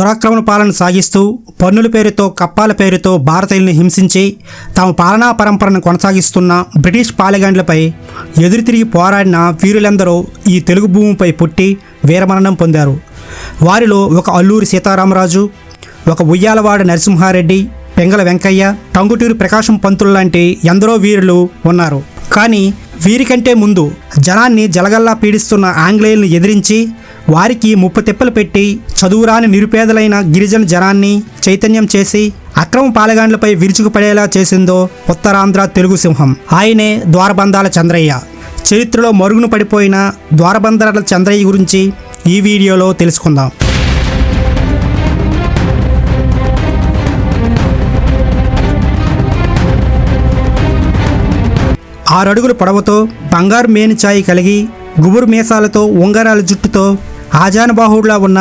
దురాక్రమణ పాలన సాగిస్తూ పన్నుల పేరుతో కప్పాల పేరుతో భారతీయుల్ని హింసించి తమ పాలనా పరంపరను కొనసాగిస్తున్న బ్రిటిష్ పాలెగాండ్లపై ఎదురు తిరిగి పోరాడిన వీరులందరూ ఈ తెలుగు భూమిపై పుట్టి వీరమరణం పొందారు. వారిలో ఒక అల్లూరి సీతారామరాజు ఒక ఉయ్యాలవాడ నరసింహారెడ్డి పెంగల వెంకయ్య టంగుటూరి ప్రకాశం పంతులు లాంటి ఎందరో వీరులు ఉన్నారు. కానీ వీరికంటే ముందు జనాన్ని జలగల్లా పీడిస్తున్న ఆంగ్లేయులను ఎదిరించి వారికి ముప్పు తిప్పలు పెట్టి చదువురాని నిరుపేదలైన గిరిజన జనాన్ని చైతన్యం చేసి అక్రమ పాలగాండ్లపై విరుచుకుపడేలా చేసిందో ఉత్తరాంధ్ర తెలుగు సింహం. ఆయనే ద్వారబంధాల చంద్రయ్య. చరిత్రలో మరుగున పడిపోయిన ద్వారబంధాల చంద్రయ్య గురించి ఈ వీడియోలో తెలుసుకుందాం. ఆరడుగుల పొడవతో బంగారు మేనిచాయి కలిగి గుబురు మీసాలతో ఉంగరాల జుట్టుతో ఆజానుబాహుడులా ఉన్న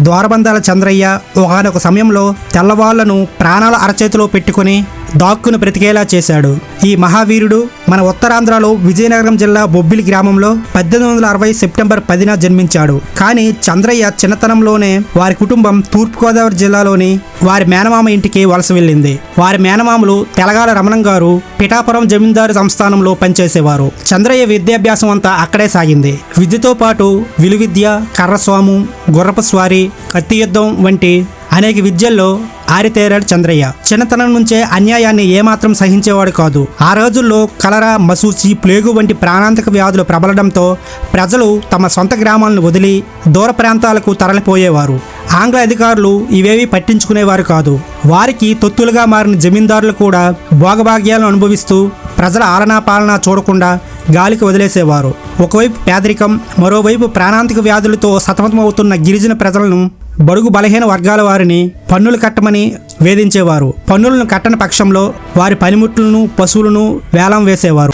ద్వారబంధాల చంద్రయ్య ఒకనొక సమయంలో తెల్లవాళ్ళను ప్రాణాల అరచేతిలో పెట్టుకుని దాక్కును బ్రతికేలా చేశాడు. ఈ మహావీరుడు మన ఉత్తరాంధ్రలో విజయనగరం జిల్లా బొబ్బిలి గ్రామంలో పద్దెనిమిది వందల అరవై సెప్టెంబర్ పదిన జన్మించాడు. కానీ చంద్రయ్య చిన్నతనంలోనే వారి కుటుంబం తూర్పుగోదావరి జిల్లాలోని వారి మేనమామ ఇంటికి వలస వెళ్ళింది. వారి మేనమామలు తెలగాల రమణం గారు పిఠాపురం జమీందారు సంస్థానంలో పనిచేసేవారు. చంద్రయ్య విద్యాభ్యాసం అంతా అక్కడే సాగింది. విద్యతో పాటు విలువిద్య కర్రస్వాము గుర్రపు స్వారీ కత్తి యుద్ధం వంటి అనేక విద్యల్లో ఆరితేరాడు చంద్రయ్య. చిన్నతనం నుంచే అన్యాయాన్ని ఏమాత్రం సహించేవాడు కాదు. ఆ రోజుల్లో కలరా మసూచి ప్లేగు వంటి ప్రాణాంతక వ్యాధులు ప్రబలడంతో ప్రజలు తమ సొంత గ్రామాలను వదిలి దూర ప్రాంతాలకు తరలిపోయేవారు. ఆంగ్ల అధికారులు ఇవేవి పట్టించుకునేవారు కాదు. వారికి తొత్తులుగా మారిన జమీందారులు కూడా భోగభాగ్యాలను అనుభవిస్తూ ప్రజల ఆలనా పాలనా చూడకుండా గాలికి వదిలేసేవారు. ఒకవైపు పేదరికం మరోవైపు ప్రాణాంతిక వ్యాధులతో సతమతమవుతున్న గిరిజన ప్రజలను బడుగు బలహీన వర్గాల వారిని పన్నులు కట్టమని వేధించేవారు. పన్నులను కట్టని పక్షంలో వారి పనిముట్లను పశువులను వేలం వేసేవారు.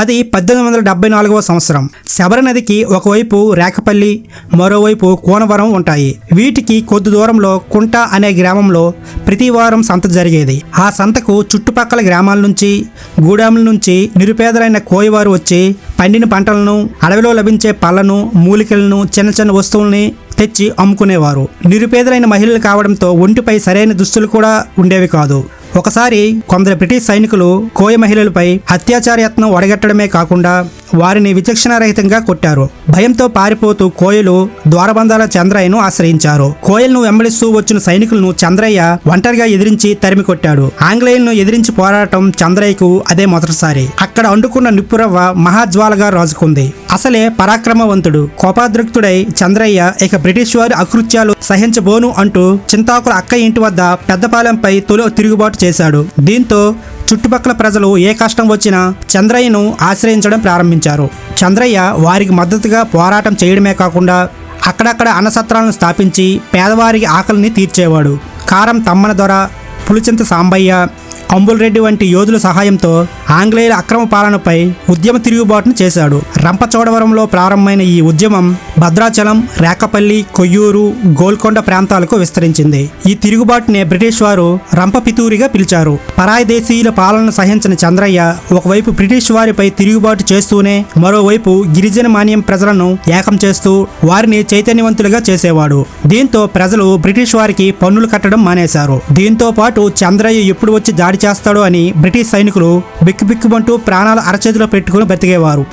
అది పద్దెనిమిది వందల డెబ్బై నాలుగవ సంవత్సరం. శబరి నదికి ఒకవైపు రేకపల్లి మరోవైపు కోనవరం ఉంటాయి. వీటికి కొద్ది దూరంలో కుంట అనే గ్రామంలో ప్రతి వారం సంత జరిగేది. ఆ సంతకు చుట్టుపక్కల గ్రామాల నుంచి గూడాముల నుంచి నిరుపేదలైన కోయవారు వచ్చి పండిన పంటలను అడవిలో లభించే పళ్ళను మూలికలను చిన్న చిన్న వస్తువుల్ని తెచ్చి అమ్ముకునేవారు. నిరుపేదలైన మహిళలు కావడంతో ఒంటిపై సరైన దుస్తులు కూడా ఉండేవి కాదు. ఒకసారి కొందరు బ్రిటిష్ సైనికులు కోయ మహిళలపై అత్యాచార యత్నం ఒడగట్టడమే కాకుండా వారిని విచక్షణారహితంగా కొట్టారు. భయంతో పారిపోతూ కోయలు ద్వారబంధాల చంద్రయ్యను ఆశ్రయించారు. కోయలను వెంబడిస్తూ వచ్చిన సైనికులను చంద్రయ్య ఒంటరిగా ఎదిరించి తరిమి కొట్టాడు. ఆంగ్లేయులను ఎదిరించి పోరాటం చంద్రయ్యకు అదే మొదటిసారి. అక్కడ అండుకున్న నిప్పురవ్వ మహాజ్వాలగా రాజుకుంది. అసలే పరాక్రమవంతుడు కోపాద్రుక్తుడై చంద్రయ్య ఇక బ్రిటిష్ వారి అకృత్యాలు సహించబోను అంటూ చింతాకుల అక్క ఇంటి వద్ద పెద్దపాలెంపై తొలి తిరుగుబాటు చేశాడు. దీంతో చుట్టుపక్కల ప్రజలు ఏ కష్టం వచ్చినా చంద్రయ్యను ఆశ్రయించడం ప్రారంభించారు. చంద్రయ్య వారికి మద్దతుగా పోరాటం చేయడమే కాకుండా అక్కడక్కడ అన్నసత్రాలను స్థాపించి పేదవారికి ఆకలిని తీర్చేవాడు. కారం తమ్మన దొర పులిచింత సాంబయ్య అంబుల్రెడ్డి వంటి యోధుల సహాయంతో ఆంగ్లేయుల అక్రమ పాలనపై ఉద్యమ తిరుగుబాటును చేశాడు. రంపచోడవరంలో ప్రారంభమైన ఈ ఉద్యమం భద్రాచలం రేకపల్లి కొయ్యూరు గోల్కొండ ప్రాంతాలకు విస్తరించింది. ఈ తిరుగుబాటునే బ్రిటిష్ వారు రంపపితూరిగా పిలిచారు. పరాయి దేశీయుల పాలన సహించిన చంద్రయ్య ఒకవైపు బ్రిటిష్ వారిపై తిరుగుబాటు చేస్తూనే మరోవైపు గిరిజన మాన్యం ప్రజలను ఏకం చేస్తూ వారిని చైతన్యవంతులుగా చేసేవాడు. దీంతో ప్రజలు బ్రిటిష్ వారికి పన్నులు కట్టడం మానేశారు. దీంతో పాటు చంద్రయ్య ఎప్పుడు వచ్చి దాడి చేస్తాడో అని బ్రిటిష్ సైనికులు బిక్కుబిక్కుమంటూ ప్రాణాలు అరచేతిలో పెట్టుకుని బ్రతికేవారు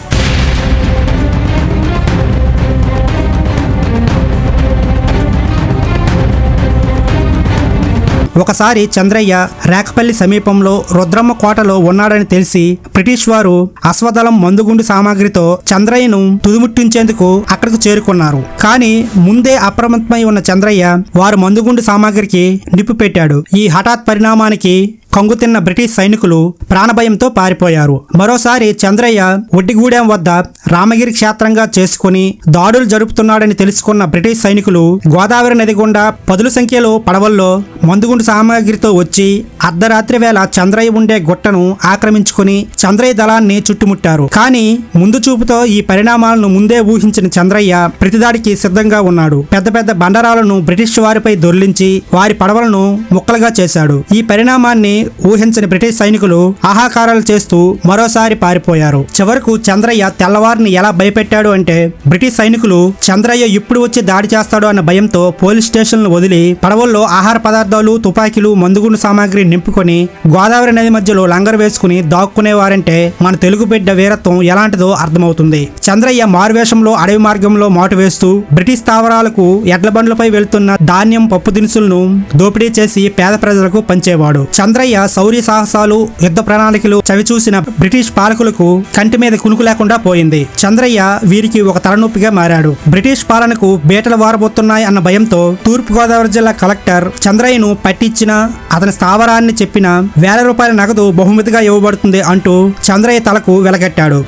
ఒకసారి చంద్రయ్య రేకపల్లి సమీపంలో రుద్రమ్మ కోటలో ఉన్నాడని తెలిసి బ్రిటిష్ వారు అశ్వదళం మందుగుండు సామాగ్రితో చంద్రయ్యను తుదిముట్టించేందుకు అక్కడికి చేరుకున్నారు. కానీ ముందే అప్రమత్తమై ఉన్న చంద్రయ్య వారు మందుగుండు సామాగ్రికి నిప్పు పెట్టాడు. ఈ హఠాత్ పరిణామానికి కంగుతిన్న బ్రిటిష్ సైనికులు ప్రాణభయంతో పారిపోయారు. మరోసారి చంద్రయ్య ఒడ్డిగూడెం వద్ద రామగిరి క్షేత్రంగా చేసుకుని దాడులు జరుపుతున్నాడని తెలుసుకున్న బ్రిటిష్ సైనికులు గోదావరి నది గుండా పదుల సంఖ్యలో పడవల్లో మందుగుండు సామాగ్రితో వచ్చి అర్ధరాత్రి వేళ చంద్రయ్య ఉండే గుట్టను ఆక్రమించుకుని చంద్రయ్య దళాన్ని చుట్టుముట్టారు. కానీ ముందు చూపుతో ఈ పరిణామాలను ముందే ఊహించిన చంద్రయ్య ప్రతిదాడికి సిద్ధంగా ఉన్నాడు. పెద్ద పెద్ద బండరాలను బ్రిటిష్ వారిపై దొర్లించి వారి పడవలను ముక్కలుగా చేశాడు. ఈ పరిణామాన్ని ఊహించని బ్రిటిష్ సైనికులు ఆహాకారాలు చేస్తూ మరోసారి పారిపోయారు. చివరకు చంద్రయ్య తెల్లవారిని ఎలా భయపెట్టాడు అంటే బ్రిటిష్ సైనికులు చంద్రయ్య ఇప్పుడు వచ్చి దాడి చేస్తాడు అన్న భయంతో పోలీస్ స్టేషన్లు వదిలి పడవల్లో ఆహార పదార్థాలు తుపాకీలు మందుగుండు సామాగ్రి నింపుకొని గోదావరి నది మధ్యలో లంగరు వేసుకుని దాక్కునేవారంటే మన తెలుగు బిడ్డ వీరత్వం ఎలాంటిదో అర్థమవుతుంది. చంద్రయ్య మారువేషంలో అడవి మార్గంలో మాటు వేస్తూ బ్రిటిష్ స్థావరాలకు ఎడ్ల బండ్లపై వెళ్తున్న ధాన్యం పప్పు దినుసులను దోపిడీ చేసి పేద ప్రజలకు పంచేవాడు. చంద్రయ్య శౌర్య సాహసాలు యుద్ధ ప్రణాళికలు చవిచూసిన బ్రిటిష్ పాలకులకు కంటి మీద కునుకు లేకుండా పోయింది. చంద్రయ్య వీరికి ఒక తలనొప్పిగా మారాడు. బ్రిటిష్ పాలనకు బీటలు వారబోతున్నాయి అన్న భయంతో తూర్పు గోదావరి జిల్లా కలెక్టర్ చంద్రయ్యను పట్టించిన అతని స్థావరాన్ని చెప్పిన వేల రూపాయల నగదు బహుమతిగా ఇవ్వబడుతుంది అంటూ చంద్రయ్య తలకు వెలగట్టాడు.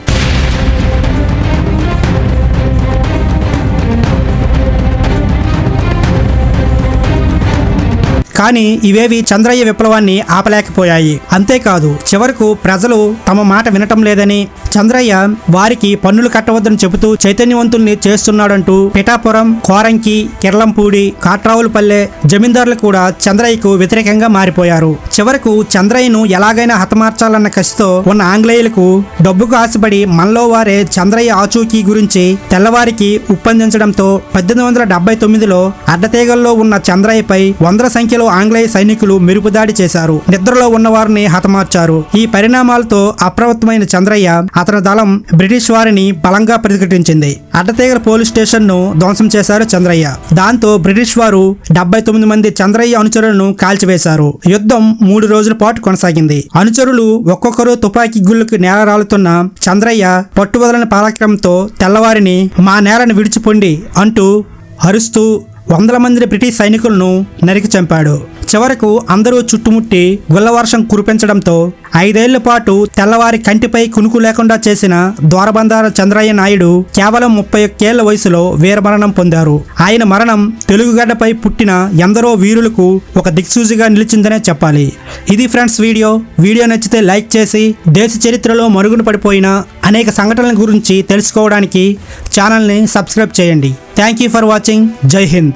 కానీ ఇవేవి చంద్రయ్య విప్లవాన్ని ఆపలేకపోయాయి. అంతేకాదు చివరకు ప్రజలు తమ మాట వినటం లేదని చంద్రయ్య వారికి పన్నులు కట్టవద్దని చెబుతూ చైతన్యవంతుల్ని చేస్తున్నాడంటూ పిఠాపురం కోరంకి కిర్లంపూడి కాట్రావులపల్లె జమీందారులు కూడా చంద్రయ్యకు వ్యతిరేకంగా మారిపోయారు. చివరకు చంద్రయ్యను ఎలాగైనా హతమార్చాలన్న కసితో ఉన్న ఆంగ్లేయులకు డబ్బుకు ఆశపడి మనలో వారే చంద్రయ్య ఆచూకీ గురించి తెల్లవారికి ఉప్పందించడంతో పద్దెనిమిది వందల డెబ్బై తొమ్మిదిలో అడ్డతీగల్లో ఉన్న చంద్రయ్యపై వందల సంఖ్యలో ఆంగ్లేయ సైనికులు మెరుపుదాడి చేశారు. నిద్రలో ఉన్నవారిని హతమార్చారు. ఈ పరిణామాలతో అప్రమత్తమైన చంద్రయ్య అతని దళం బ్రిటిష్ వారిని బలంగా ప్రతిఘటించింది. అడ్డతీగల పోలీస్ స్టేషన్ను ధ్వంసం చేశారు చంద్రయ్య. దాంతో బ్రిటిష్ వారు డెబ్బై తొమ్మిది మంది చంద్రయ్య అనుచరులను కాల్చివేశారు. యుద్ధం మూడు రోజుల పాటు కొనసాగింది. అనుచరులు ఒక్కొక్కరు తుపాకీ గుళ్ళకు నేల రాలుతున్న చంద్రయ్య పట్టువదలని పరాక్రమంతో తెల్లవారిని మా నేలను విడిచిపోండి అంటూ అరుస్తూ వందల మంది బ్రిటిష్ సైనికులను నరికి చంపాడు. చివరకు అందరూ చుట్టుముట్టి గుల్లవర్షం కురిపించడంతో ఐదేళ్ళ పాటు తెల్లవారి కంటిపై కునుకు లేకుండా చేసిన ద్వారబందార చంద్రయ్య నాయుడు కేవలం ముప్పై ఒక్కేళ్ళ వయసులో వీరమరణం పొందారు. ఆయన మరణం తెలుగుగడ్డపై పుట్టిన ఎందరో వీరులకు ఒక దిక్సూచిగా నిలిచిందనే చెప్పాలి. ఇది ఫ్రెండ్స్ వీడియో. వీడియో నచ్చితే లైక్ చేసి దేశ చరిత్రలో మరుగున పడిపోయిన అనేక సంఘటనల గురించి తెలుసుకోవడానికి ఛానల్ని సబ్స్క్రైబ్ చేయండి. Thank you for watching. Jai Hind.